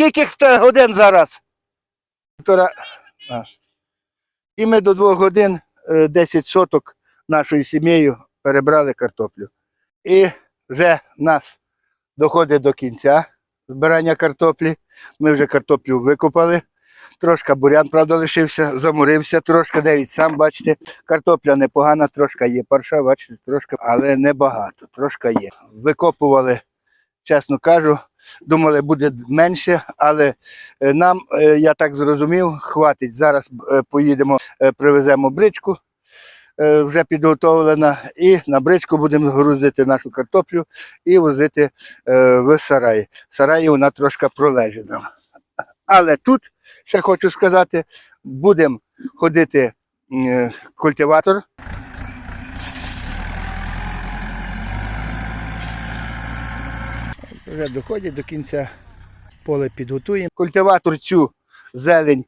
Скільки це годин зараз? Півтора. І ми до двох годин е, 10 соток нашою сім'єю перебрали картоплю. І вже нас доходить до кінця збирання картоплі. Ми вже картоплю викопали. Трошки бурян, правда, лишився, замурився трошки, навіть сам бачите, картопля непогана, трошки є. Парша, бачите, трошки, але небагато, трошки є. Викопували, чесно кажу, думали, буде менше, але е, нам, е, я так зрозумів, хватить. Зараз е, поїдемо, привеземо бричку, вже підготовлена, і на бричку будемо грузити нашу картоплю і возити в сарай. В сараї вона трошки пролежить нам. Але тут, ще хочу сказати, будемо ходити культиватор. Вже доходять до кінця, поле підготуємо. Культиватор цю зелень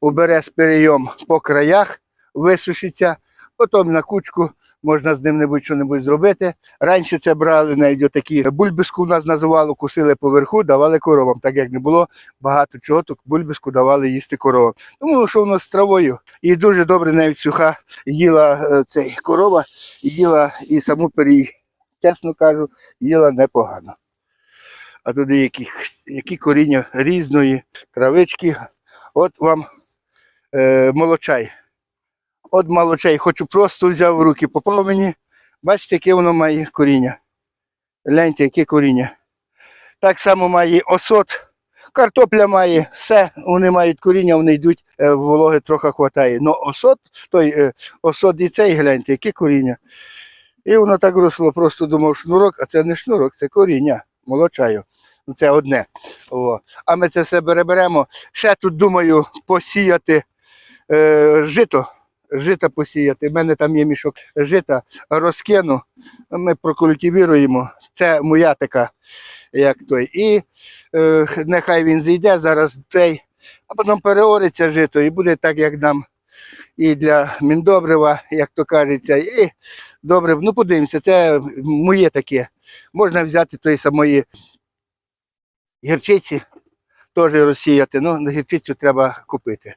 убере з перейом по краях, висушиться, потім на кучку можна з ним небудь що-небудь зробити. Раніше це брали навіть такі бульбиску в нас називали, кусили поверху, давали коровам. Так як не було багато чого, то бульбиску давали їсти коровам. Тому що воно з травою. І дуже добре навіть суха їла е, цей корова, їла і саму перій. Чесно кажу, їла непогано. А туди які, які коріння різної травички. От вам е, молочай. От молочай, хочу просто взяв в руки, попав мені. Бачите, яке воно має коріння. Гляньте, яке коріння. Так само має осот. Картопля має все, вони мають коріння, вони йдуть, е, вологи трохи хватає. Ну осот, той е, осот і цей гляньте, яке коріння. І воно так росло, просто думав шнурок, а це не шнурок, це коріння молочаю. Ну, Це одне. О. А ми це все беремо. Ще тут думаю посіяти е, жито. Жита посіяти. У мене там є мішок жита, розкину. Ми прокультивіруємо. Це моя така, як той. І е, нехай він зійде зараз цей, а потім переориться жито і буде так, як нам і для міндобрива, як то кажеться, і добре. Ну, подивимося, це моє таке. Можна взяти тої самої гірчиці, теж розсіяти. Ну, на гірчицю треба купити.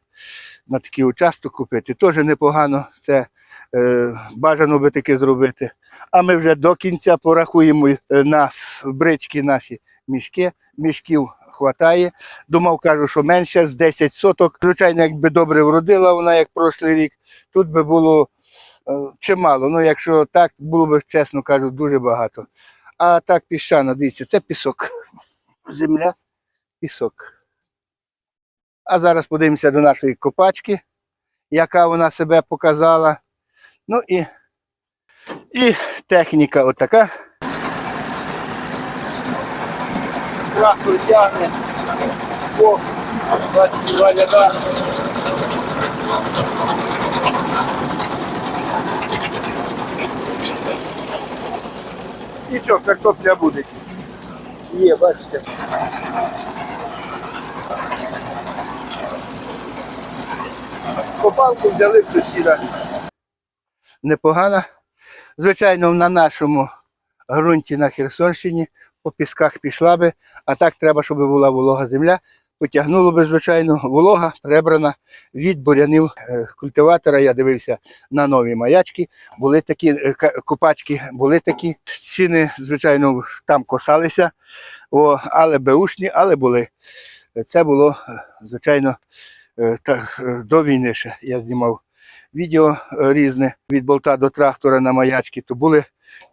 На такий участок купити. Теж непогано. Це е, бажано би таке зробити. А ми вже до кінця порахуємо е, на брички наші мішки. Мішків хватає. Думав, кажу, що менше з 10 соток. Звичайно, якби добре вродила вона, як прошлий рік, тут би було е, чимало. Ну, якщо так, було б, чесно кажу, дуже багато. А так піщана, дивіться, це пісок. Земля, пісок. А зараз подивимося до нашої копачки, яка вона себе показала. Ну і, і техніка отака. Трактор тягне. О, бачите, два. І що, картопля буде. Є, бачите. Копалку взяли сусіда. Непогана. Звичайно, на нашому ґрунті на Херсонщині по пісках пішла би, а так треба, щоб була волога земля. Потягнуло би, звичайно, волога прибрана від бурянів е, культиватора. Я дивився на нові маячки. Були такі е, копачки, були такі ціни, звичайно, там косалися, о, але беушні, але були. Це було, е, звичайно, та, до війни ще я знімав відео різне від болта до трактора на маячки, то були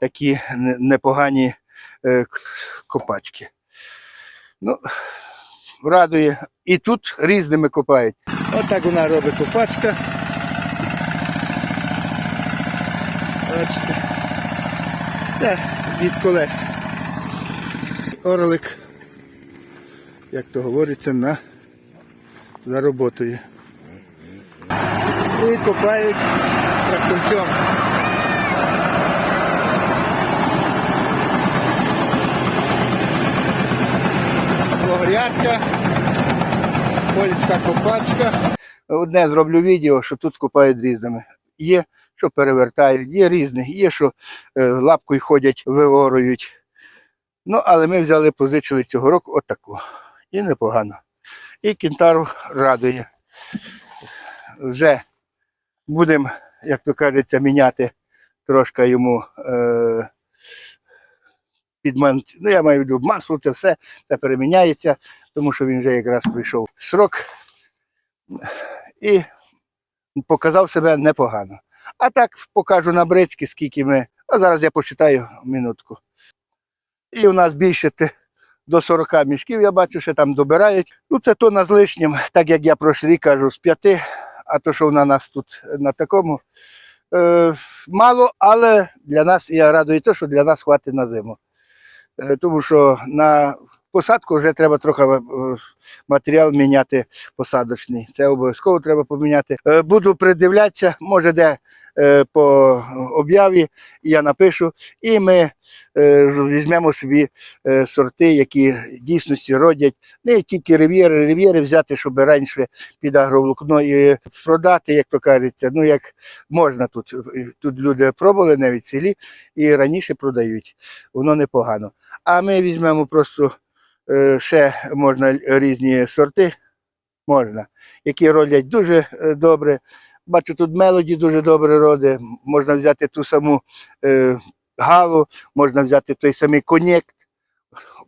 такі непогані копачки. Ну, радує. І тут різними копають. Отак вона робить копачка. Бачите. Це від колес. Орлик, як то говориться, на за роботою. І копають тракторцем. Погрядка, польська копачка. Одне зроблю відео, що тут копають різними. Є, що перевертають, є різні, є, що е, лапкою ходять, виорують. Ну, але ми взяли, позичили цього року отаку. І непогано. І кінтару радує. Вже будемо, як то кажеться, міняти трошки йому е, підман... Ну, я маю в виду масло, це все, це переміняється, тому що він вже якраз прийшов срок і показав себе непогано. А так покажу на брички, скільки ми. А зараз я почитаю минутку. І у нас більше до 40 мішків, я бачу, що там добирають. Ну, це тонна з лишнім, так як я прошлий рік кажу, з п'яти, а то, що на нас тут на такому. Е, мало, але для нас я радую те, що для нас хватить на зиму. Е, тому що на посадку вже треба трохи е, матеріал міняти посадочний. Це обов'язково треба поміняти. Е, Буду придивлятися, може, де по об'яві я напишу, і ми е, візьмемо собі е, сорти, які в дійсності родять. Не тільки рев'єри, рев'єри взяти, щоб раніше під агроволокно і продати, як то кажеться. Ну як можна тут. Тут люди пробували навіть селі і раніше продають. Воно непогано. А ми візьмемо просто е, ще можна різні сорти, можна, які родять дуже е, добре. Бачу, тут мелоді дуже добре роди. Можна взяти ту саму е, галу, можна взяти той самий конєкт.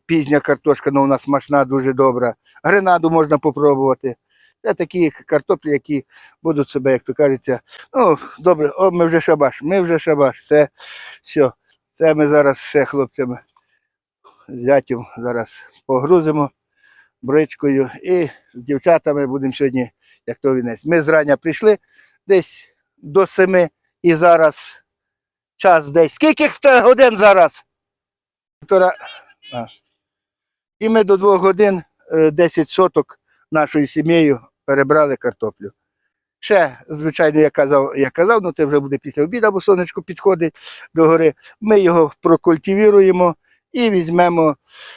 Пізня картошка, ну нас смачна, дуже добра. Гренаду можна попробувати. Це такі картоплі, які будуть себе, як то кажеться. Ну, добре, о, ми вже шабаш, ми вже шабаш. Це все. Це ми зараз ще хлопцями зятів зараз погрузимо бричкою і з дівчатами будемо сьогодні, як то вінець. Ми зрання прийшли десь до семи і зараз час десь. Скільки те годин зараз? І ми до двох годин е, 10 соток нашою сім'єю перебрали картоплю. Ще, звичайно, я казав, я казав, ну це вже буде після обіду, бо сонечко підходить до гори. Ми його прокультивіруємо і візьмемо,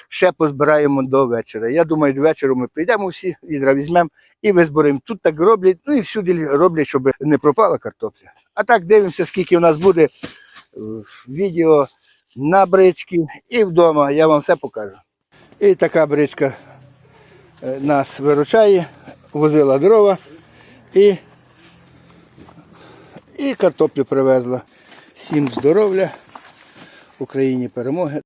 ще позбираємо до вечора. Я думаю, до вечора ми прийдемо всі, відра візьмемо і визберемо. Тут так роблять, ну і всюди роблять, щоб не пропала картопля. А так дивимося, скільки у нас буде е, відео на бричці і вдома. Я вам все покажу. І така бричка е, нас виручає, возила дрова і, і картоплю привезла. Всім здоров'я, Україні перемоги.